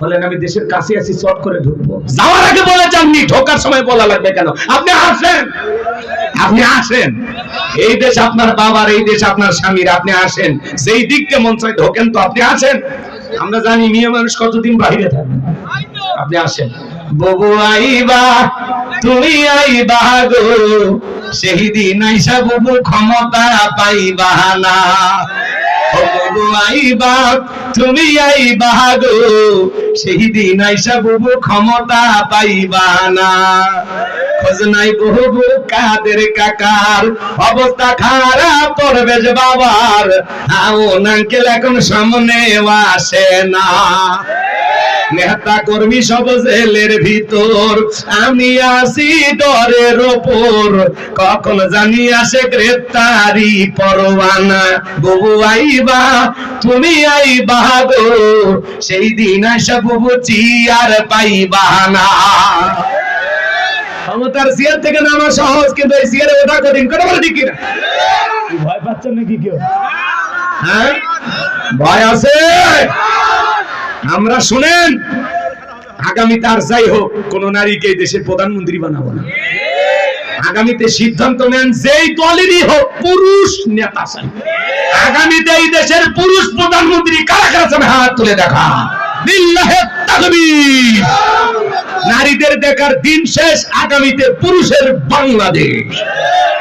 বলেন আমি দেশের কাছে আছি চট করে ঢুকবো। যাওয়ার আগে বলে যাননি ঢোকার সময় বলা লাগবে কেন? আপনি আসেন। আপনি আসেন। এই দেশ আপনার বাবার এই দেশ আপনার স্বামীর আপনি আসেন। যেই দিককে মন চাই ঢোকেন তো আপনি আসেন। আমরা জানি মেয়ে মানুষ কতদিন বাইরে থাকবে আপনি আসেন। ববু আইবা তুমি আইবা গো সেই দিন আইসা ববু ক্ষমতা পাইবা না। তুমি আইবা গো সেই দিন আইসা ক্ষমতা পাইবা না। খোঁজ নাই বহু কাদের কাকার। অবস্থা খারাপ পড়বে যে বাবার। আও নাঙ্কেল এখন সামনে আসে না। নেতা কর্মী সব জেলের ভিতর। আমি আসি ডরের ওপর। কখন জানি আসে গ্রেপ্তারি পরোয়ানা। বুবু আইবা তুমি আইবা গো। সেই দিন আসা বুবু চিয়ার পাইবা না। ক্ষমতার চেয়ার থেকে নামা সহজ কিন্তু এই চেয়ারে ওঠা কঠিন। কথা বলে ঠিক কিনা? ভয় পাচ্ছেন নাকি কেউ? হ্যাঁ? ভয় আছে? আমরা শুনেন আগামীতে আর যাই হোক, কোন নারীকে দেশের প্রধানমন্ত্রী বানাবো না। আগামীতে সিদ্ধান্ত নেন, যেই দলেরই হোক, পুরুষ নেতা চাই। আগামীতে এই দেশের পুরুষ প্রধানমন্ত্রী কারা কারা চান হাত তুলে দেখা। নারীদের দেখার দিন শেষ, আগামীতে পুরুষের বাংলাদেশ।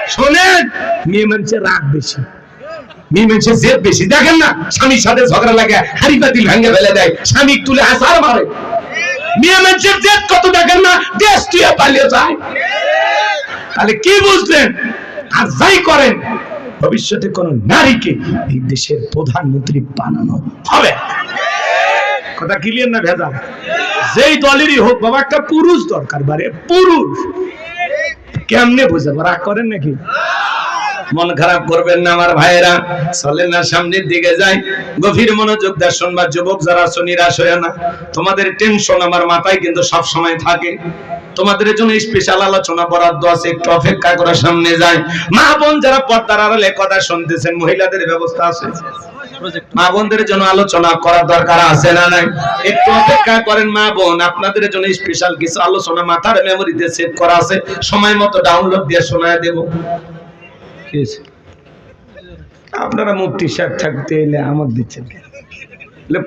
শোনেন, মেয়ে মানুষের রাগ বেশি। মেয়ে জেদ বেশি। দেখেন না, স্বামীর সাথে ঝগড়া লাগে হাড়ি পাতিল ভেঙে ফেলে দেয়, স্বামী তুলে হাসার মারে। মেয়ে মানুষের জেদ, কত দেখেন না, দেশ তুই পালিয়ে যায়। তাহলে কি বুঝলেন? আর যাই করেন, ভবিষ্যতে কোন নারীকে এই দেশের প্রধানমন্ত্রী বানানো হবে। কথা ক্লিয়ার না ভেজা যেই দলেরই হোক, বাবা, একটা পুরুষ দরকার, বারে পুরুষ। কেমনে বুঝাবো, রাগ করেন নাকি? মন খারাপ করবেন না আমার ভাইয়েরা। চলেন না, সামনের দিকে যাই। গভীর মনোযোগ দিয়ে শুনবা, যুবক যারা আছো, নিরাশ হয়ে না। তোমাদের টেনশন আমার মাথায় কিন্তু সব সময় থাকে। তোমাদের জন্য স্পেশাল আলোচনা বরাদ্দ আছে, একটু অপেক্ষা করে সামনে যায় মা বোন যারা পর্দার আড়ালে কথা শুনতেছেন, মহিলাদের ব্যবস্থা আছে। মা বোনদের জন্য আলোচনা করার দরকার আছে না নাই? একটু অপেক্ষা করেন মা বোন, আপনাদের জন্য স্পেশাল কিছু আলোচনা মাথার মেমোরিতে সেভ করা আছে। সময় মতো ডাউনলোড দিয়ে শোনায় দেব? আপনারা মুফতি সাহেব থাকতে এলে আমাকে দিচ্ছেন?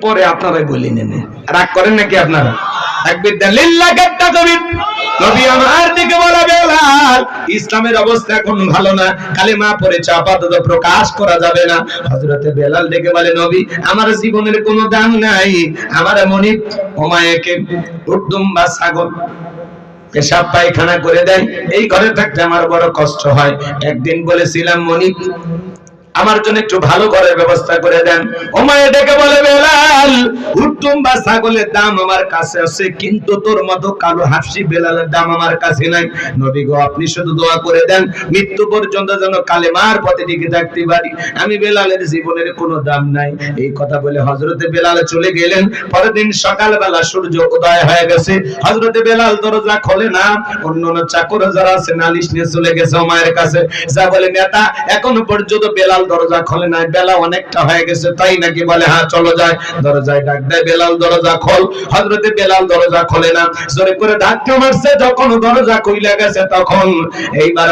পরে আপনারাই বলি নেন রাগ করেন নাকি আপনারা? আমার ইসলামের অবস্থা এখন ভালো না। কালেমা পড়েছে আপাতত প্রকাশ করা যাবে না। হযরতে বেলাল ডেকে বলে, নবী, আমার জীবনের কোনো দাম নাই। আমার মনি ওমায়েকে উর্দুম বা ছাগল। পেশাব পায়খানা করে দেয়। এই ঘরে থাকতে আমার বড় কষ্ট হয়। একদিন বলেছিলাম মনিক আমার জন্য একটু ভালো ঘরের ব্যবস্থা করে দেন। ও মায়ের ডেকে বলে বেলাল হুটুম বা ছাগলের দাম আমার কাছে আছে, কিন্তু তোর মতো কালো হাফসি বেলালের দাম আমার কাছে নাই। নবী গো, আপনি শুধু দোয়া করে দেন, মৃত্যু পর্যন্ত যেন কালেমার পথে টিকে থাকতে পারি। আমি বেলালের জীবনের কোনো দাম নাই। এই কথা বলে হজরতে বেলাল চলে গেলেন। পরের দিন সকালবেলা সূর্য উদয় হয়ে গেছে। হজরতে বেলাল দরজা খোলে না, অন্য অন্য চাকর যারা আছে, নালিশ নিয়ে চলে গেছে মায়ের কাছে। যা বলে, নেতা, এখনও পর্যন্ত বেলাল দরজা খোলে নাই, বেলা অনেকটা হয়ে গেছে। তাই নাকি বলে হ্যাঁ চলো যায় দরজায় ডাক দেয়, বেলাল দরজা খোল। হজরতে বেলাল দরজা খোলে না। জোরে করে মারছে, যখন দরজা গেছে তখন এইবার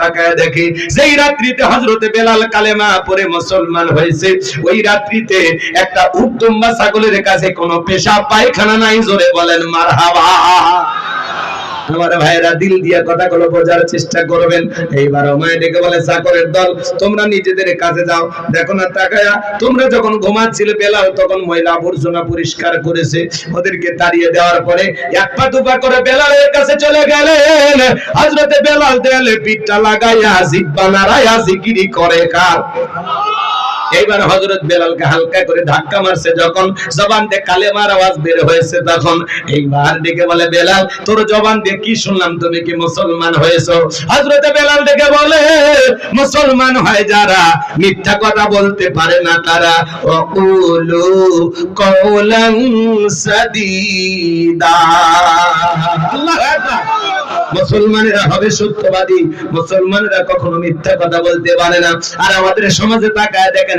তাকায় দেখি, যেই রাত্রিতে হজরতে বেলাল কালেমা পরে মুসলমান হয়েছে, ওই রাত্রিতে একটা উত্তম ছাগলের কাছে কোনো পেশা পায়খানা নাই, জোরে বলেন, মারহাবা। আমার ভাইরা দিল দিয়া কথাগুলো বোঝার চেষ্টা করবেন। এইবার মায়ে ডেকে বলে চাকরের দল, তোমরা নিজেদের কাজে যাও। দেখো না, তাকায়া, তোমরা যখন ঘুমাচ্ছিলে, বেলাল তখন ময়লা আবর্জনা পরিষ্কার করেছে। ওদেরকে তাড়িয়ে দেওয়ার পরে এক পা দুপা করে বেলালের কাছে চলে গেলেন। হজরতে বেলাল দেয়ালে পিঠটা লাগাইয়া জিব্বা নাড়াইয়া জিকিরি করে কার? এইবার হজরত বেলালকে হালকা করে ধাক্কা মারছে যখন জবান দিয়ে কালেমার আওয়াজ বের হয়েছে তখন এইবার ডেকে বলে, বেলাল, তোর জবান দিয়ে কি শুনলাম? তুমি কি মুসলমান হয়েছো? হজরত বেলাল ডেকে বলে, মুসলমান হয় যারা, মিথ্যা কথা বলতে পারে না তারা। অকুলু কৌলান সাদিদা। মুসলমানেরা হবে সত্যবাদী। মুসলমানেরা কখনো মিথ্যা কথা বলতে পারে না। আর আমাদের সমাজে তাকায় দেখেন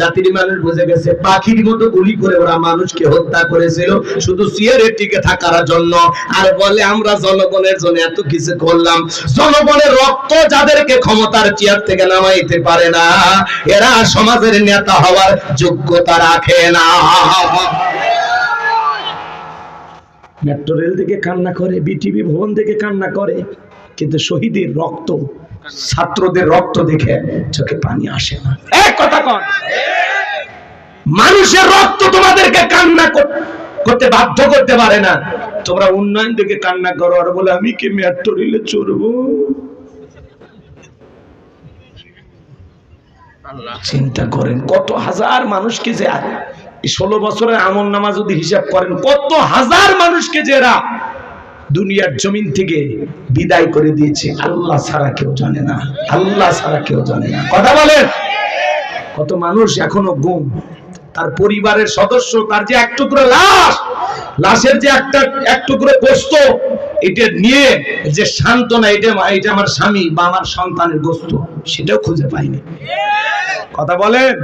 জাতির মানুষ বুঝে গেছে পাখির মতো গুলি করে ওরা মানুষকে হত্যা করেছিল। শুধু সিয়ারের টিকে থাকার জন্য। আর বলে আমরা জনগণের জন্য এত কিছু করলাম। জনগণের রক্ত যাদেরকে ক্ষমতার চেয়ার থেকে নামাইতে পারে না এরা সমাজের নেতা হওয়ার যোগ্যতা রাখে না। মেট্রো রেল থেকে কান্না করে বিটিভি ভবন থেকে কান্না করে কিন্তু শহীদের রক্ত ছাত্রদের রক্ত দেখে চোখে পানি আসে না। মানুষের রক্ত তোমাদেরকে কান্না করতে বাধ্য করতে পারে না। তোমরা উন্নয়ন দেখে কান্না করো, আর বলে, আমি কি মেট্রো রেলে চড়বো? চিন্তা করেন, কত হাজার মানুষকে যে ষোলো বছরের আমল নামা যদি হিসাব করেন, কত হাজার মানুষকে যে এরা দুনিয়ার জমিন থেকে বিদায় করে দিয়েছে। আল্লাহ ছাড়া কেউ জানে না, আল্লাহ ছাড়া কেউ জানে না। কথা বলেন। কত মানুষ এখনও গুম। তার পরিবারের সদস্য, তার যে এক টুকরো লাশ, লাশের যে একটা, এক টুকরো গোস্ত, এটা নিয়ে যে সান্ত্বনা, এটা এটা আমার স্বামী বা আমার সন্তানের গোস্ত, সেটাও খুঁজে পাইনি। কথা বলেন?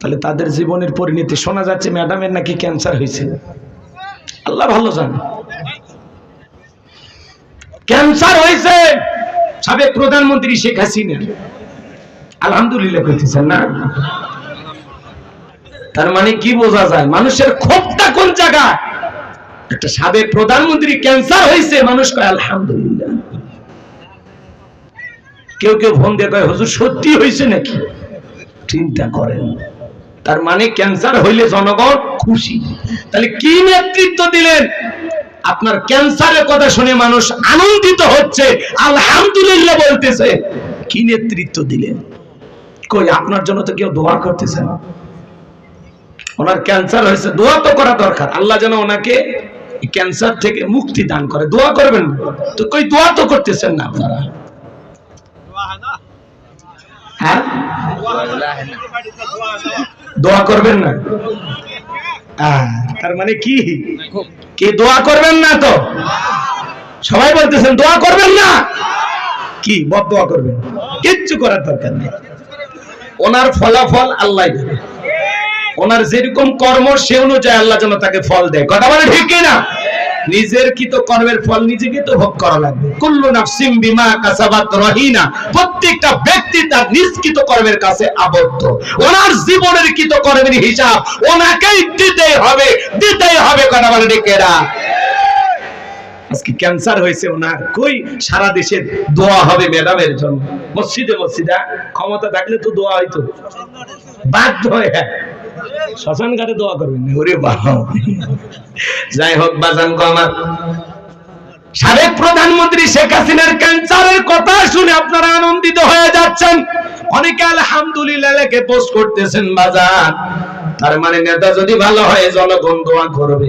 তাহলে তাদের জীবনের পরিণতি শোনা যাচ্ছে, ম্যাডামের নাকি ক্যান্সার হয়েছে। আল্লাহ ভালো জানে। ক্যান্সার হয়েছে, সাবেক প্রধানমন্ত্রী শেখ হাসিনা আলহামদুলিল্লাহ করতেছেন না? তার মানে কি বোঝা যায়? মানুষের ক্ষোভটা কোন জায়গায়? একটা সাবেক প্রধানমন্ত্রী ক্যান্সার হয়েছে, মানুষ কয়, আলহামদুলিল্লাহ। কেউ কেউ ফোন দিয়ে কয়, হুজুর, সত্যি হয়েছে নাকি? চিন্তা করেন। তার মানে ক্যান্সার হইলে জনগণ খুশি। তাহলে কি নেতৃত্ব দিলেন? আপনার ক্যান্সারের কথা শুনে মানুষ আনন্দিত হচ্ছে, আলহামদুলিল্লাহ বলতেছে। কি নেতৃত্ব দিলেন? কই আপনার জন্য তো কেউ দোয়া করতেছে না। ওনার ক্যান্সার হয়েছে, দোয়া তো করা দরকার। আল্লাহ যেন ওনাকে ক্যান্সার থেকে মুক্তি দান করে। দোয়া করবেন তো কই দোয়া তো করতেছেন না আপনারা? হ্যাঁ? দোয়া করবেন না? তার মানে কি? কি দোয়া করবেন না তো? সবাই বলতেছেন, দোয়া করবেন না? কি? বদ দোয়া করবেন। কিচ্ছু করার দরকার নেই। ওনার ফলাফল আল্লাহ দেবে ওনার যেরকম কর্ম, সে অনুযায়ী আল্লাহ যেন তাকে ফল দেয়। কথা বলে ঠিক কি না? নিজের কৃত কর্মের ফল নিজেকে তো ভোগ করা লাগবে। কুল্লু নাফসিম বিমা কাসাবাত রহিনা। প্রত্যেকটা ব্যক্তি তার নিজ কৃত কর্মের কাছে আবদ্ধ। ওনার জীবনের কৃত কর্মের হিসাব, ওনাকেই দিতেই হবে দিতেই হবে, কথা বলে ঠিক এরা আজকে ক্যান্সার হয়েছে ওনার কই সারা দেশের দোয়া হবে ম্যাডামের জন্য। মসজিদে মসজিদে ক্ষমতা থাকলে তো দোয়া হইতো। বাধ্য হয়ে। শ্মশান ঘাটে দোয়া করবেন। ওরে বাবা। যাই হোক, বাজান আমার। সাবেক প্রধানমন্ত্রী শেখ হাসিনার ক্যান্সারের কথা শুনে আপনারা আনন্দিত হয়ে যাচ্ছেন। অনেকে আলহামদুলিল্লাহ পোস্ট করতেছেন বাজার তার মানে নেতা যদি ভালো হয়, জনগণ দোয়া করবে।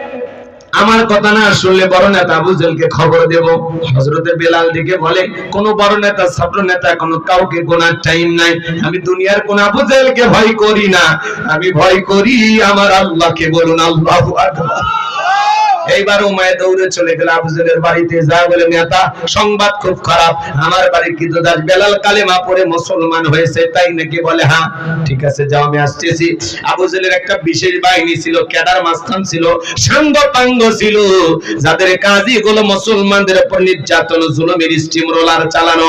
আমার কথা না শুনলে বড় নেতা আবু জেলকে খবর দেব। হজরতে বেলাল দিকে বলে, কোন বড় নেতা, ছাত্র নেতা কোন কাউকে গোনার টাইম নাই। আমি দুনিয়ার কোন আবু জেলকে ভয় করি না। আমি ভয় করি আমার আল্লাহকে বলুন, আল্লাহু আকবার। এইবার উমায় দৌড়ে চলে গেল আবুজেলের বাড়িতে যা বলে, নেতা, সংবাদ খুব খারাপ। আমার বাড়ির কিন্তু দাস বেলাল কালেমা পড়ে মুসলমান হয়েছে, তাই নাকি বলে হ্যাঁ ঠিক আছে, যাও, আমি আসতেছি। আবুজেলের একটা বিশেষ বাহিনী ছিল ক্যাডার মাস্তান ছিল সাঙ্গ পাঙ্গ ছিল, যাদের কাজই গুলো মুসলমানদের উপর নির্যাতন, জুলুমের স্টিম রোলার চালানো।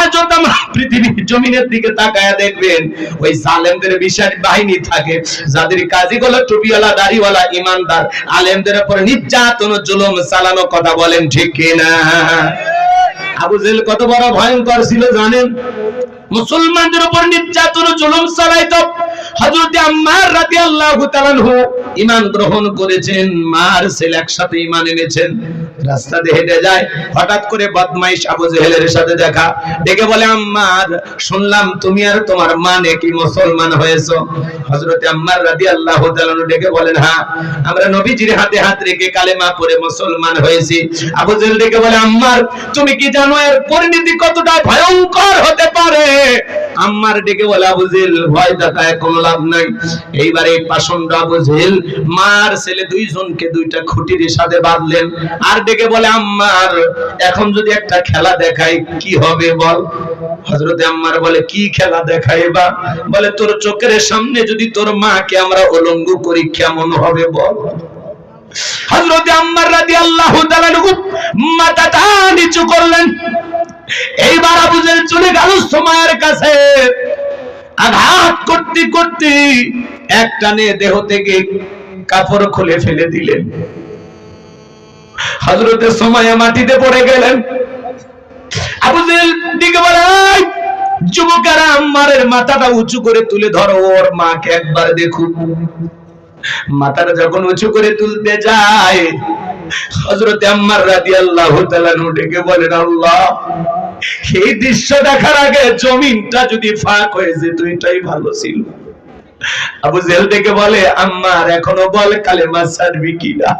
আজও তো পৃথিবীর জমিনের দিকে তাকায়া দেখবেন, ওই জালেমদের বিশাল বাহিনী থাকে, যাদের কাজই গুলো টুপিওয়ালা, দাড়িওয়ালা, ইমানদার। আলেমদের উপর নির্যাতন ও জুলুম, চালানো কথা বলেন ঠিক কিনা? আবু জেল কত বড় ভয়ঙ্কর ছিল জানেন? মুসলমানদের উপর নির্যাতন, জুলুম চালাইতো। হযরত আম্মার রাদিয়াল্লাহু তাআলা আনহু ঈমান গ্রহণ করেছেন, মার ছেলে একসাথে ঈমান এনেছেন। রাস্তা দিয়ে হেঁটে যায়, হঠাৎ করে বদমাইশ আবু জেহেলের সাথে দেখা। ডেকে বলে, আম্মার, শুনলাম তুমি আর তোমার মা নাকি মুসলমান হয়েছো। হযরত আম্মার রাদিয়াল্লাহু তাআলা আনহু ডেকে বলেন হ্যাঁ আমরা নবীজির হাতে হাত রেখে কালেমা পড়ে মুসলমান হয়েছি। আবু জেহেল ডেকে বলে, আম্মার, তুমি কি জানো এর পরিণতি কতটা ভয়ঙ্কর হতে পারে? আম্মার ডেকে বলে, আবু জেহেল, ভয় দেখায় কোনো লাভ নাই। এইবারে এই পাষণ্ড মার ছেলে দুইজনকে দুইটা খুঁটির সাথে বাঁধলেন আর ডেকে বলে, আম্মার, এখন যদি একটা খেলা দেখাই, কি হবে বল? হজরতে আম্মার বলে, কি খেলা দেখাই বা? বলে, তোর চোখের সামনে যদি তোর মাকে আমরা অলঙ্গ করি, কেমন হবে বল? হযরত আম্মার রাদিয়াল্লাহু তাআলা মাথাটা নিচু করলেন। এইবার আবু জেল চলে গেল সময়ের কাছে। আঘাত করতে করতে একটানে দেহ থেকে কাপড় খুলে ফেলে দিলেন। হযরতে সময় মাটিতে পড়ে গেলেন। মাথাটা উঁচু করে তুলে ধরো, ওর মাকে একবার মাথাটা যখন উঁচু করে তুলতে যায়, হযরতে আম্মার ডেকে বলেন, আল্লাহ এই দৃশ্য দেখার আগে জমিনটা যদি ফাঁক হয়ে যেত, এটাই ভালো ছিল। আবু জেল ডেকে বলে, আম্মার এখনও বল কালেমা ছাড়বি কিনা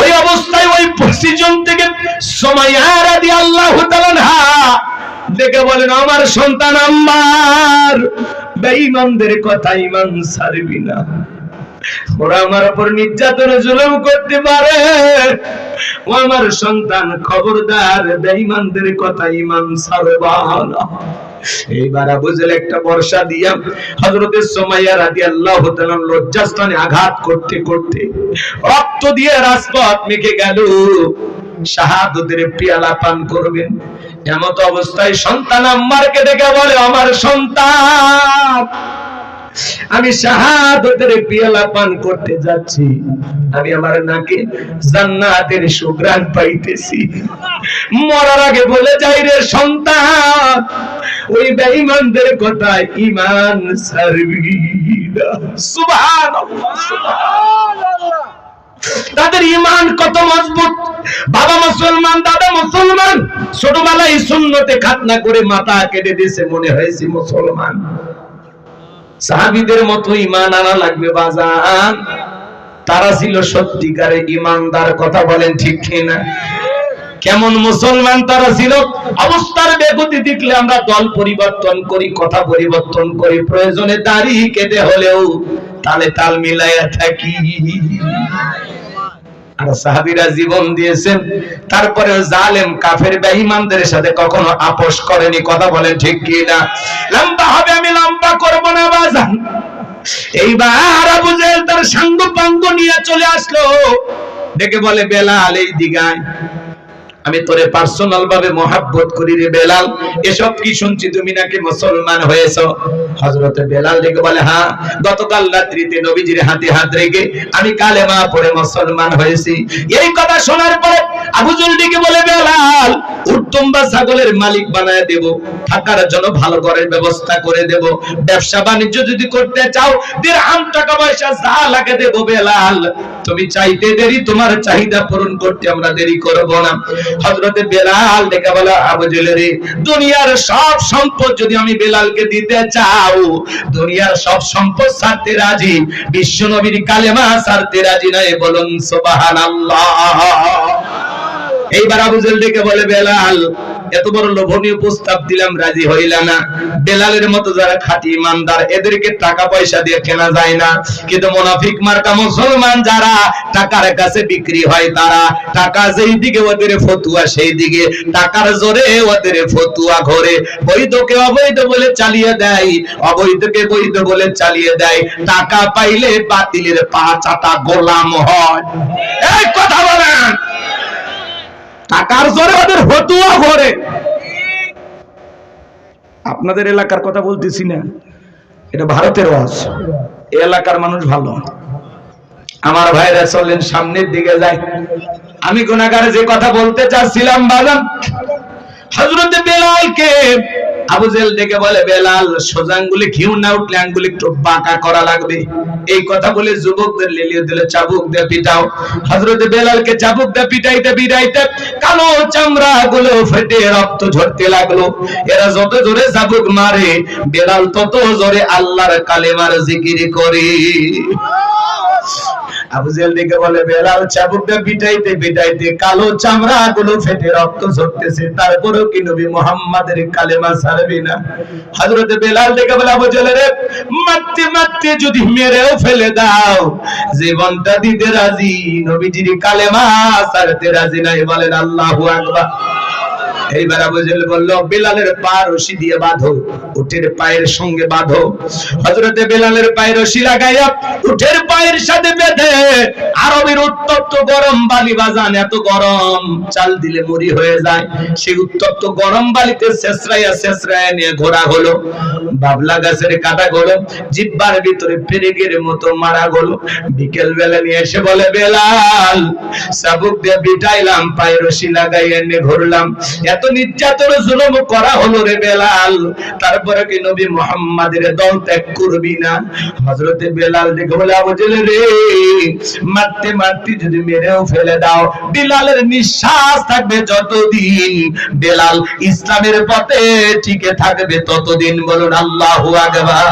ওই অবস্থায় ওই পজিশন থেকে ডেকে বলেন, আমার সন্তান আম্মার, বেঈমানদের কথা ইমান ছাড়বি না। ওরা আমার উপর নির্যাতন জুলুম করতে পারে। ও আমার সন্তান খবরদার, বেঈমানদের কথা ইমান ছাড়বা না। বুঝলে একটা বর্ষা সুমাইয়া রাদিয়াল্লাহু তাআলা লজ্জাস্থানে আঘাত করতে করতে রক্ত দিয়ে রাজপথ মেখে গেল। শাহাদতের পিয়ালা পান করবেন। এমত অবস্থায় সন্তান আম্মারকে ডেকে বলে, আমার সন্তান আমি শাহাদতের পিয়ালা পান করতে যাচ্ছি। আমি আমার নাকে জান্নাতের সুগ্রাণ পাইতেছি। মরার আগে বলে যাই রে সন্তান, ওই বেঈমানদের কথা ইমান সারবি সুবহানাল্লাহ সুবহানাল্লাহ। তাদের ইমান কত মজবুত। বাবা মুসলমান, দাদা মুসলমান, ছোটবেলায় সুন্নতে খাতনা করে মাথা কেটে দিয়েছে, মনে হয়েছে মুসলমান। সাহাবিদের মতো ইমান আনা লাগবে বাজান। তারা ছিল সত্যিকারে ইমানদার কথা বলেন ঠিক কিনা? কেমন মুসলমান তারা ছিল? অবস্থার বেগতি দেখলে আমরা দল পরিবর্তন করি, কথা পরিবর্তন করি। প্রয়োজনে দাঁড়িয়ে কেটে হলেও তালে তাল মিলাইয়া থাকি। আর সাহাবিরা জীবন দিয়েছেন। তারপরে জালেম, কাফের, বেঈমানদের সাথে কখনো আপোষ করেনি। কথা বলেন ঠিক কি না? লম্বা হবে, আমি লম্বা করব না বাজান। এইবার তার সাঙ্গ পাঙ্গ নিয়ে চলে আসলো। ডেকে বলে বেলা আলেই দিগায় আমি তোরে পার্সোনাল ভাবে মহাব্বত করি রে বেলাল। এসব কি শুনছি তুমি নাকি মুসলমান হয়েছো? হযরতে বেলাল ডেকে বলে হ্যাঁ গতকাল রাত্রিতে নবীজির হাতে হাত রেখে আমি কালেমা পড়ে মুসলমান হয়েছি। এই কথা শোনার পরে আবু জুল বলে, বেলাল, উত্তম বা ছাগলের মালিক বানায় দেব। থাকার জন্য ভালো ঘরের ব্যবস্থা করে দেব। ব্যবসা বাণিজ্য যদি করতে চাও দিরহাম টাকা পয়সা যা লাগে দেব, বেলাল। তুমি চাইতে দেরি, তোমার চাহিদা পূরণ করতে আমরা দেরি করব না। হযরতে বেলাল ডেকে বলা, আবু জেলের, দুনিয়ার সব সম্পদ যদি আমি বেলালকে দিতে চাও, দুনিয়ার সব সম্পদ ছাড়তে রাজি? বিশ্ব নবীর কালেমা ছাড়তে রাজি নয়, বলুন সুবহানাল্লাহ। এইবার আবু জেল ডেকে বলে, বেলাল এত বড় লোভনীয় প্রস্তাব দিলাম, রাজি হইলা না। বেলালের মতো যারা খাঁটি ইমানদার, এদেরকে টাকা পয়সা দিয়ে কেনা যায় না। কিন্তু মোনাফিক মার্কা মুসলমান যারা, টাকার কাছে বিক্রি হয় তারা। টাকা যেই দিকে ওদের ফতুয়া, সেই দিকে। টাকার জোরে ওদের ফতুয়া ঘরে। বৈধকে অবৈধ বলে চালিয়ে দেয়, অবৈধকে বৈধ বলে চালিয়ে দেয়। টাকা পাইলে বাতিলের পা চাটা গোলাম হয়। এই কথা বলেন। টাকার জোরে ওদের ফতুয়া ঘরে আপনাদের এলাকার কথা বলতেছি না, এটা ভারতের ওয়াজ। এলাকার মানুষ ভালো। আমার ভাইরা চলেন সামনের দিকে যায় আমি গুণাগারে যে কথা বলতে চাচ্ছিলাম, বাজান। হজরত বেলালকে আবু জেল ডেকে বলে, বেলাল, সোজা আঙ্গুলে ঘিউ না উঠলে আঙ্গুলে একটু বাঁকা করা লাগবে। এই কথা বলে যুবকদের লেলিয়ে দিলে, চাবুক দিয়ে পিটাও। হজরত বেলালকে চাবুক দিয়ে পিটাইতে পিটাইতে। কালো চামড়া গুলো ফেটে রক্ত ঝরতে লাগল। এরা যত জোরে চাবুক মারে, বেলাল তত জোরে আল্লাহর কালেমার জিকির করে। আবু জেল বলে, বেলাল চাবুকটা পিটাইতে পিটাইতে কালো চামড়া গুলো ফেটে রক্ত ঝরতেছে। তারপরেও কি নবী মোহাম্মদের কালেমা ছাড়বি না? হযরতে বেলাল দেখে বলে, আবু জেল মারতে মারতে যদি মেরেও ফেলে দাও, জীবনটা দিতে রাজি। নবীজির কালেমা ছাড়তে রাজি নাই। বলেন, আল্লাহু আকবার। এইবার আবু জেল বলল, বেলালের পা রশি দিয়ে বাঁধো। উটের পায়ের সঙ্গে বাঁধো। হযরতে বেলালের পায়ে রশি লাগাইয়া উটের পায়ের সাথে বেঁধে আরবের উত্তপ্ত গরম বালি বাজান, এত গরম চাল দিলে মুড়ি হয়ে যায়। সেই উত্তপ্ত গরম বালিতে শেষরাইয়া শেষরাইয়া নিয়ে ঘোরা হলো। বাবলা গাছের কাটা গলো জিব্বার ভিতরে পেরেকের মতো মারা গলো বিকেল বেলা নিয়ে এসে বলে, বেলাল চাবুক দিয়ে বিটাইলাম পায়ে রশি লাগাইয়া নিয়ে ঘুরলাম। এত নির্যাতন, জুলুম করা হলো রে বেলাল। তারপরে কি নবী মুহাম্মাদের দল ত্যাগ করবি না। হযরতে বেলাল দেখে বলে, আবু জেলে রে, মারতে মারতে যদি মেরেও ফেলে দাও, বিলালের নিঃশ্বাস থাকবে যতদিন। বেলাল ইসলামের পথে টিকে থাকবে ততদিন। বলুন, আল্লাহু আকবার।